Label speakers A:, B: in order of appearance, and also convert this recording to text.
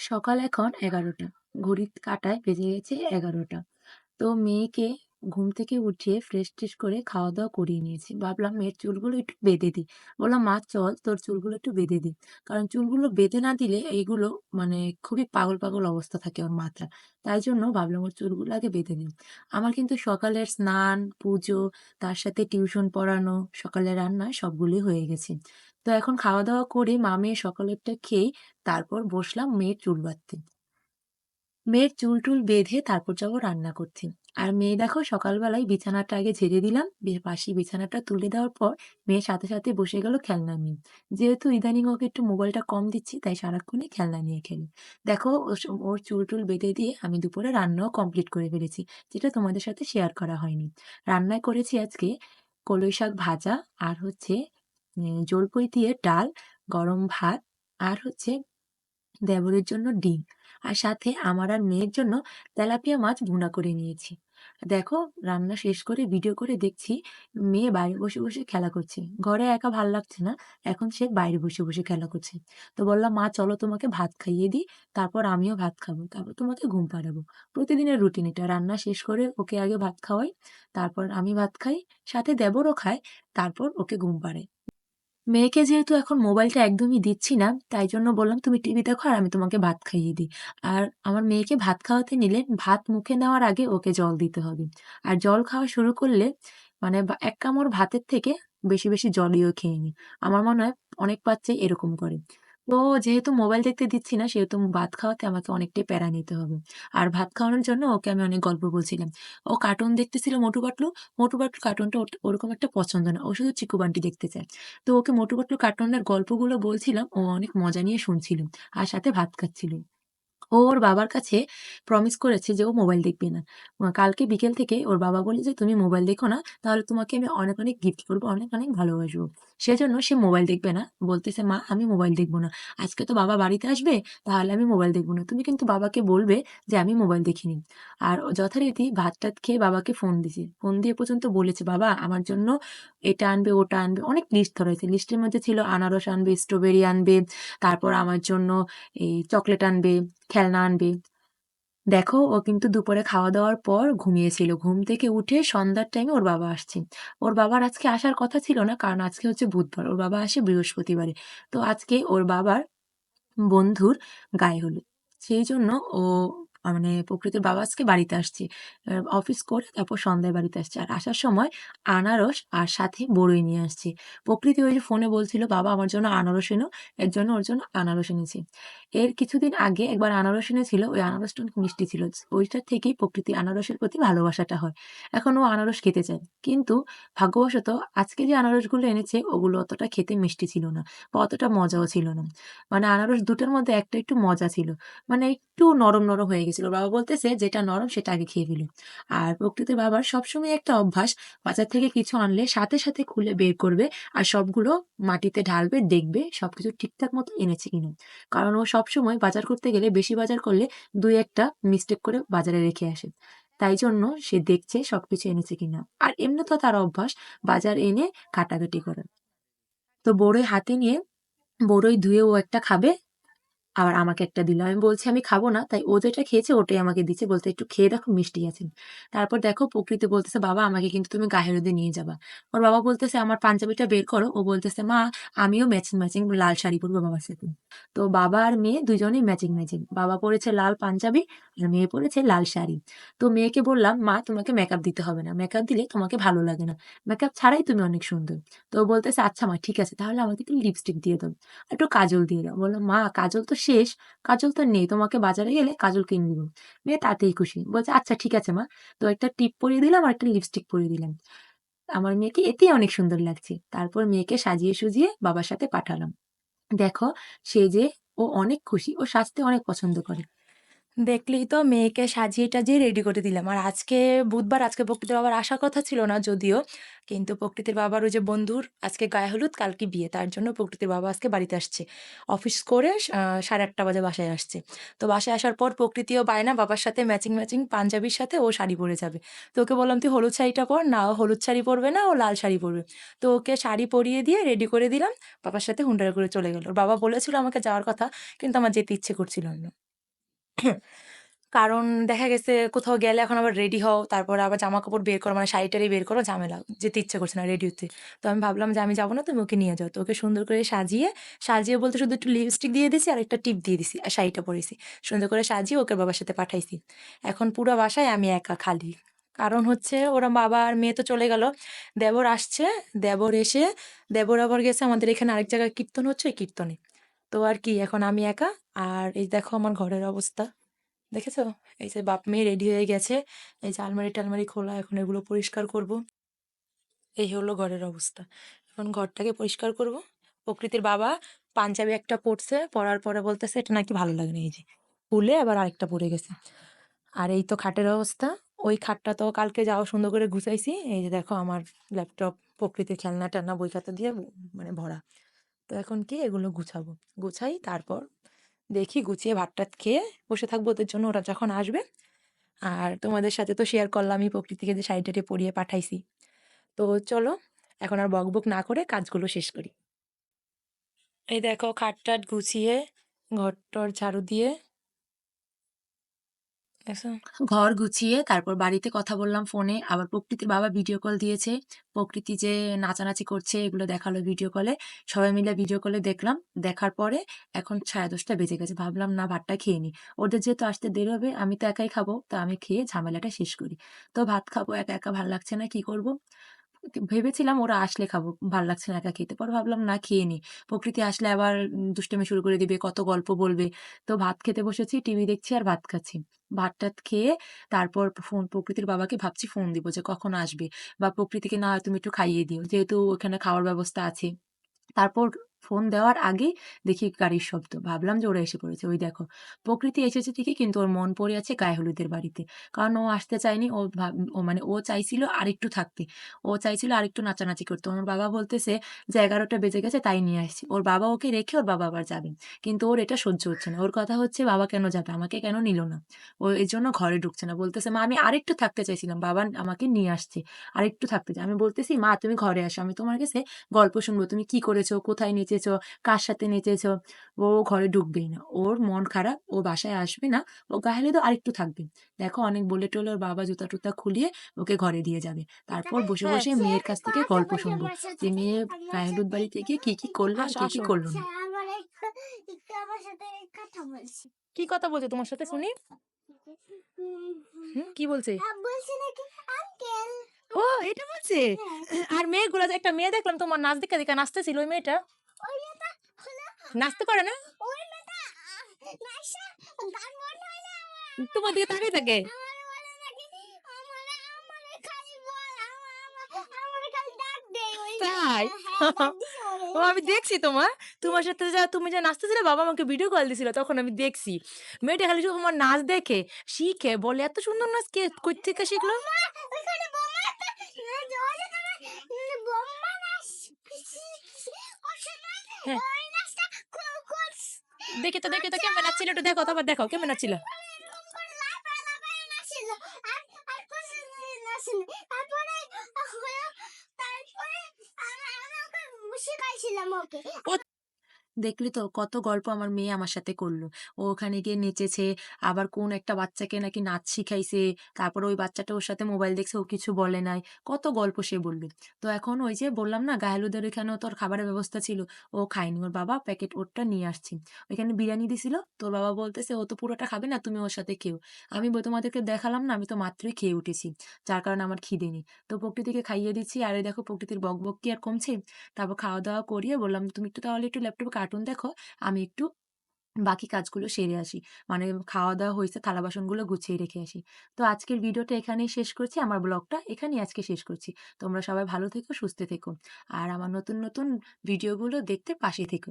A: সকাল এখন ১১টা। ঘড়ির কাটায় বেজে গেছে ১১টা। তো মেয়েকে ঘুম থেকে উঠিয়ে ফ্রেশ-ট্রেশ করে খাওয়া-দাওয়া করিয়ে নিয়েছি। ভাবলাম মেয়ের চুলগুলো একটু বেঁধে দিই। বললাম, "মা চল তোর চুলগুলো একটু বেঁধে দিই।" কারণ চুলগুলো বেঁধে না দিলে এইগুলো মানে খুবই পাগল, পাগল অবস্থা থাকে ওর মাথার। তাই জন্য ভাবলাম ওর চুলগুলো আগে বেঁধে নিই। আমার কিন্তু সকালের স্নান, পুজো, তার সাথে টিউশন পড়ানো, সকালের রান্না সবগুলোই হয়ে গেছে। তো এখন খাওয়া-দাওয়া করে মা-মেয়ে সকালেরটা খেয়ে তারপর বসলাম মেয়ের চুল বাঁধতে। মেয়ের চুল-টুল বেঁধে তারপর যাব রান্না করতে। আর মেয়ে দেখো সকালবেলায় বিছানাটা আগে ঝেড়ে দিলাম। বাসি বিছানাটা তুলে দেওয়ার পর মেয়ে সাথে, সাথে বসে গেল খেলনা নিয়ে। যেহেতু ইদানিং ওকে একটু মোবাইলটা কম দিচ্ছি তাই সারাক্ষণই খেলনা নিয়ে খেলে। দেখো ওর চুল-টুল বেঁধে দিয়ে আমি দুপুরে রান্নাও কমপ্লিট করে ফেলেছি। যেটা তোমাদের সাথে শেয়ার করা হয়নি। রান্নায় করেছি আজকে কলই শাক ভাজা আর হচ্ছে জলপাই দিয়ে ডাল, গরম ভাত আর হচ্ছে দেবরের জন্য ডিম। আর সাথে আমার আর মেয়ের জন্য তেলাপিয়া মাছ ভুনা করে নিয়েছি। দেখো রান্না শেষ করে ভিডিও করে দেখছি মেয়ে বাইরে বসে, বসে খেলা করছে। ঘরে একা ভালো লাগছে না। এখন সে বাইরে বসে, বসে খেলা করছে। তো বললাম, "মা চলো তোমাকে ভাত খাইয়ে দিই। তারপর আমিও ভাত খাব। তারপর তোমাকে ঘুম পাড়াবো।" প্রতিদিনের রুটিন এটা। রান্না শেষ করে ওকে আগে ভাত খাওয়াই। তারপর আমি ভাত খাই। সাথে দেবরও খায়। তারপর ওকে ঘুম পাড়াই। মেয়েকে যেহেতু এখন মোবাইলটা একদমই দিচ্ছি না, তাই জন্য বললাম, "তুমি টিভি দেখো আর আমি তোমাকে ভাত খাইয়ে দিই।" আর আমার মেয়েকে ভাত খাওয়াতে নিলে ভাত মুখে নেওয়ার আগে ওকে জল দিতে হবে। আর জল খাওয়া শুরু করলে মানে এক কামড় ভাতের থেকে বেশি, বেশি জলীয় খেয়ে নিই আমার মনে হয় অনেক বাচ্চাই এরকম করে। তো যেহেতু মোবাইল দেখতে দিচ্ছি না, সেহেতু ভাত খাওয়াতে আমাকে অনেকটাই প্যারা নিতে হবে। আর ভাত খাওয়ানোর জন্য ওকে আমি অনেক গল্প বলছিলাম। ও কার্টুন দেখতেছিল মোটু পাটলু মোটু পাটলু কার্টুনটা ওর ওরকম একটা পছন্দ না। ও শুধু চিকু বান্টি দেখতে চায়। তো ওকে মোটু পাটলু কার্টুনের গল্পগুলো বলছিলাম, ও অনেক মজা নিয়ে শুনছিল। আর সাথে ভাত খাচ্ছিল। ও ওর বাবার কাছে প্রমিস করেছে যে ও মোবাইল দেখবে না। কালকে বিকেল থেকে ওর বাবা বলে যে, "তুমি মোবাইল দেখো না, তাহলে তোমাকে আমি অনেক, অনেক গিফট করব অনেক, অনেক ভালোবাসবো।" সেজন্য সে মোবাইল দেখবে না। বলতেছে, "মা আমি মোবাইল দেখব না। আজকে তো বাবা বাড়িতে আসবে, তাহলে আমি মোবাইল দেখব না। তুমি কিন্তু বাবাকে বলবে যে আমি মোবাইল দেখিনি।" আর যথারীতি ভাত-টাত খেয়ে বাবাকে ফোন দিছে। ফোন দিয়ে পর্যন্ত বলেছে, "বাবা আমার জন্য এটা আনবে, ওটা আনবে।" অনেক লিস্ট ধরাইছে। লিস্টের মধ্যে ছিল আনারস আনবে, স্ট্রবেরি আনবে, তারপর আমার জন্য এই চকলেট আনবে, খেলনা আনবে। দেখো ও কিন্তু দুপুরে খাওয়া-দাওয়ার পর ঘুমিয়েছিল। ঘুম থেকে উঠে সন্ধ্যার টাইমে ওর বাবা আসছে। ওর বাবার আজকে আসার কথা ছিল না, কারণ আজকে হচ্ছে বুধবার। ওর বাবা আসে বৃহস্পতিবারে। তো আজকে ওর বাবার বন্ধুর গায়ে হলুদ। সেইজন্য ও মানে প্রকৃতির বাবা আজকে বাড়িতে আসছে। অফিস করে তারপর সন্ধ্যায় বাড়িতে আসছে। আর আসার সময় আনারস আর সাথে বড়ই নিয়ে আসছি। প্রকৃতি ওই যে ফোনে বলছিল, "বাবা আমার জন্য আনারস এনো।" এর জন্য ওর জন্য আনারস এনেছে। এর কিছুদিন আগে একবার আনারস এনেছিল, ওই আনারসটা অনেক মিষ্টি ছিল। ওইটার থেকেই প্রকৃতির আনারসের প্রতি ভালোবাসাটা হয়। এখন ও আনারস খেতে চায়। কিন্তু ভাগ্যবশত আজকে যে আনারসগুলো এনেছে, ওগুলো অতটা খেতে মিষ্টি ছিল না বা অতটা মজাও ছিল না। মানে আনারস দুটোর মধ্যে একটা একটু মজা ছিল। মানে একটু নরম, নরম হয়ে গেছিল। বাবা বলতেছে, "যেটা নরম সেটা আগে খেয়ে ফেলি।" আর প্রকৃতির বাবার সবসময় একটা অভ্যাস, বাজার থেকে কিছু আনলে সাথে, সাথে খুলে বের করবে আর সবগুলো মাটিতে ঢালবে, দেখবে সবকিছু ঠিকঠাক মতো এনেছে কিনা। কারণ ও সবসময় বাজার করতে গেলে বেশি বাজার করলে দুই একটা মিস্টেক করে বাজারে রেখে আসে। তাই জন্য সে দেখছে সবকিছু এনেছে কিনা। আর এমনিতেও তার অভ্যাস বাজার এনে কাটাকাটি করে তো বড়ই হাতে নিয়ে বড়ই ধুয়ে ও একটা খাবে, আবার আমাকে একটা দিল। আমি বলছি, "আমি খাব না।" তাই ও যেটা খেয়েছে ওটাই আমাকে দিচ্ছে। বলছে, "একটু খেয়ে দেখো মিষ্টি আছে।" তারপর দেখো প্রকৃতি বলতেছে, "বাবা আমাকে কিন্তু তুমি গায়ে হলুদে নিয়ে যাবা।" ওর বাবা বলতেছে, "আমার পাঞ্জাবিটা বের করো।" ও বলতেছে, "মা আমিও ম্যাচিং, ম্যাচিং লাল শাড়ি পরবো বাবার সাথে।" তো বাবা আর মেয়ে দুজনেই ম্যাচিং, ম্যাচিং। বাবা পরেছে লাল পাঞ্জাবি আর মেয়ে পরেছে লাল শাড়ি। তো মেয়েকে বললাম, "মা তোমাকে মেকআপ দিতে হবে না। মেকআপ দিলে তোমাকে ভালো লাগে না। মেকআপ ছাড়াই তুমি অনেক সুন্দর।" তো বলতেছে, "আচ্ছা মা ঠিক আছে। তাহলে আমাকে একটু লিপস্টিক দিয়ে দাও। একটু কাজল দিয়ে দাও।" বললাম, "মা কাজল তো শেষ। কাজল তো নেই। তোমাকে বাজারে গেলে কাজল কিনে দিব।" মেয়ে তাতেই খুশি। বলছে, "আচ্ছা ঠিক আছে মা।" তো একটা টিপ পরিয়ে দিলাম আর একটা লিপস্টিক পরিয়ে দিলাম। আমার মেয়েকে এতেই অনেক সুন্দর লাগছে। তারপর মেয়েকে সাজিয়ে সুজিয়ে বাবার সাথে পাঠালাম। দেখো সে যে ও অনেক খুশি। ও সাজতে অনেক পছন্দ করে।
B: দেখলেই তো মেয়েকে সাজিয়ে টাজিয়ে রেডি করে দিলাম। আর আজকে বুধবার, আজকে প্রকৃতির বাবার আসার কথা ছিল না যদিও। কিন্তু প্রকৃতির বাবার ওই যে বন্ধুর আজকে গায়ে হলুদ, কালকে বিয়ে। তার জন্য প্রকৃতির বাবা আজকে বাড়িতে আসছে। অফিস করে সাড়ে আটটা বাজে বাসায় আসছে। তো বাসায় আসার পর প্রকৃতিও বায়না বাবার সাথে ম্যাচিং, ম্যাচিং পাঞ্জাবির সাথে ও শাড়ি পরে যাবে। তো ওকে বললাম, "তুই হলুদ শাড়িটা পর।" না ও হলুদ শাড়ি পরবে না, ও লাল শাড়ি পরবে। তো ওকে শাড়ি পরিয়ে দিয়ে রেডি করে দিলাম। বাবার সাথে হুন্ডারে করে চলে গেল। বাবা বলেছিল আমাকে যাওয়ার কথা, কিন্তু আমার যেতে ইচ্ছে করছিল না। কারণ দেখা গেছে কোথাও গেলে এখন আবার রেডি হও তারপরে আবার জামা কাপড় বের করো মানে শাড়ি-টাড়ি বের করো ঝামেলা। যেতে ইচ্ছে করছে না রেডিওতে তো আমি ভাবলাম যে আমি যাব না তুমি ওকে নিয়ে যাও। তো ওকে সুন্দর করে সাজিয়ে, সাজিয়ে বলতে শুধু একটু লিপস্টিক দিয়ে দিছি আর একটা টিপ দিয়ে দিছি। আর শাড়িটা পরেছি। সুন্দর করে সাজিয়ে ওকে বাবার সাথে পাঠাইছি। এখন পুরো বাসায় আমি একা খালি। কারণ হচ্ছে ওরা বাবা আর মেয়ে তো চলে গেল। দেবর আসছে, দেবর এসে দেবর আবার গেছে আমাদের এখানে আরেক জায়গায় কীর্তন হচ্ছে ওই কীর্তনে। তো আর কি এখন আমি একা আর এই দেখো আমার ঘরের অবস্থা। দেখেছ? এই যে বাপ মেয়ে রেডি হয়ে গেছে। এই যে আলমারি-টালমারি খোলা এখন এগুলো পরিষ্কার করব। এই হলো ঘরের অবস্থা। এখন ঘরটাকে পরিষ্কার করব। প্রকৃতির বাবা পাঞ্জাবি একটা পরছে, পরার পরে বলতেছে এটা নাকি ভালো লাগে না এই যে। খুলে আবার আরেকটা পরে গেছে। আর এই তো খাটের অবস্থা। ওই খাটটা তো কালকে যাওয়া সুন্দর করে গুছাইছি। এই যে দেখো আমার ল্যাপটপ, প্রকৃতির খেলনা-টেলনা, বই খাতা দিয়ে মানে ভরা। তো এখন কি এগুলো গুছাবো। গুছাই, তারপর দেখি গুছিয়ে ভাত-টাত খেয়ে বসে থাকব ওদের জন্য, ওরা যখন আসবে। আর তোমাদের সাথে তো শেয়ার করলামই প্রকৃতিকে যে শাড়ি-টাড়ি পরিয়ে পাঠাইছি। তো চলো, এখন আর বকবক না করে কাজগুলো শেষ করি। এই দেখো, খাট-টাট গুছিয়ে, ঘর-টর ঝাড়ু দিয়ে
A: ঘর গুছিয়ে তারপর বাড়িতে কথা বললাম ফোনে। আবার প্রকৃতির বাবা ভিডিও কল দিয়েছে। প্রকৃতি যে নাচানাচি করছে এগুলো দেখাল ভিডিও কলে। সবাই মিলে ভিডিও কলে দেখলাম। দেখার পরে এখন 10:30 বেজে গেছে। ভাবলাম না ভাতটা খেয়ে নি ওদের যেহেতু আসতে দেরি হবে আমি তো একাই খাব। তা আমি খেয়ে ঝামেলাটা শেষ করি। তো ভাত খাব একা, একা ভালো লাগছে না কি করব? ভেবেছিলাম ওরা আসলে খাব। ভালো লাগছে না একা খেতে। পরে ভাবলাম না খেয়ে নিই। প্রকৃতি আসলে আবার দুষ্টমি শুরু করে দিবে, কত গল্প বলবে। তো ভাত খেতে বসেছি, টিভি দেখছি আর ভাত খাচ্ছি। ভাত-টাত খেয়ে তারপর ফোন প্রকৃতির বাবাকে ভাবছি ফোন দিব যে কখন আসবে বা প্রকৃতিকে না হয় তুমি একটু খাইয়ে দিও। যেহেতু ওখানে খাওয়ার ব্যবস্থা আছে। তারপর ফোন দেওয়ার আগেই দেখি গাড়ির শব্দ। ভাবলাম যে ওরা এসে পড়েছে। ওই দেখো। প্রকৃতি এসেছে ঠিকই, কিন্তু ওর মন পড়ে আছে গায়ে হলুদের বাড়িতে। কারণ ও আসতে চায়নি। ও ও মানে ও চাইছিল আরেকটু থাকতে। ও চাইছিল আরেকটু নাচানাচি করতে। ওর বাবা বলতেছে যে 11টা বেজে গেছে, তাই নিয়ে আসছি। ওর বাবা ওকে রেখে ওর বাবা আবার যাবে। কিন্তু ওর এটা সহ্য হচ্ছে না। ওর কথা হচ্ছে, বাবা কেন যাবে? আমাকে কেন নিল না? ও এর জন্য ঘরে ঢুকছে না। বলতেছে, মা, আমি আরেকটু থাকতে চাইছিলাম। বাবা আমাকে নিয়ে আসছে। আরেকটু থাকতে চাই। আমি বলতেছি, মা, তুমি ঘরে আসো। আমি তোমার কাছে গল্প শুনব। তুমি কি করেছ? কোথায় নেচেছো? কার সাথে নেচেছো? ও ঘরে ঢুকবেই না। ওর মন খারাপ। ও বাসায় আসবে না। ও গায়ে তো আরেকটু থাকবে। দেখো অনেক বলে টলে ওর বাবা জুতা-টুতা খুলিয়ে ওকে ঘরে দিয়ে যাবে। তারপর বসে,
B: হ্যাঁ।
A: বসে মেয়ের কাছ থেকে গল্প শুনব। যে মেয়ে গায়ে হলুদ বাড়িতে গিয়ে কি, কি করল আর কি, কি। করল না।
B: কি কথা বলছে তোমার সাথে শুনি? হুম, কি বলছে?
C: বলছে নাকি আঙ্কেল
B: ও এটা বলছে?
C: হ্যাঁ
B: আর মেয়েগুলা একটা মেয়ে দেখলাম তোমার নাচ দেখে, দেখে নাচতেছিল ওই মেয়েটা।
C: ওই মেয়েটা হলো
B: নাচতে পারে না?
C: হয়
B: তোমার দিকে তাকিয়ে থাকে। তাই?
C: হ্যাঁ ওরে
B: ও আমি দেখছি তোমার। তোমার সাথে যা তুমি যে নাচতেছিলে বাবা আমাকে ভিডিও কল দিছিল তখন আমি দেখছি। মেয়েটা খালি শুধু তোমার নাচ দেখে শিখে বলে এত সুন্দর নাচ কে কই থেকে শিখলো? হ্যাঁ।
C: ওই নাচটা খুব খুব
B: দেখি তো দেখি তো কেমন নাচছিল একটু দেখো তারপর দেখো কেমন নাচছিল?
C: এরকম
A: দেখলি তো কত গল্প আমার মেয়ে আমার সাথে করল। ও ওখানে গিয়ে নেচেছে। আবার কোন একটা বাচ্চাকে নাকি নাচ শিখাইছে। তারপরে ওই বাচ্চাটা ওর সাথে মোবাইল দেখছে, ও কিছু বলে নাই। কত গল্প সে বলবে। তো এখন ওই যে বললাম না, গায়ে হলুদের ওইখানেও তো ওর খাবারের ব্যবস্থা ছিল। ও খায়নি। ওর বাবা প্যাকেট ওরটা নিয়ে আসছে। ওইখানে বিরিয়ানি দিছিল। তোর বাবা বলতেছে, ও তো পুরোটা খাবে না, তুমি ওর সাথে খেও। আমি তোমাদেরকে দেখালাম না, আমি তো মাত্রই খেয়ে উঠেছি। যার কারণে আমার খিদে নেই। তো প্রকৃতিকে খাইয়ে দিচ্ছি। আর দেখো প্রকৃতির বকবক কি আর কমছে? তারপর খাওয়া-দাওয়া করিয়ে বললাম, তুমি একটু তাহলে একটু ল্যাপটপে কার্টুন দেখো। আমি একটু বাকি কাজগুলো সেরে আসি। মানে খাওয়া-দাওয়া হয়েছে থালা বাসনগুলো গুছিয়ে রেখে আসি। তো আজকের ভিডিওটা এখানেই শেষ করছি। আমার ব্লগটা এখানেই আজকে শেষ করছি। তোমরা সবাই ভালো থেকো, সুস্থ থেকো। আর আমার নতুন, নতুন ভিডিওগুলো দেখতে পাশে থেকো।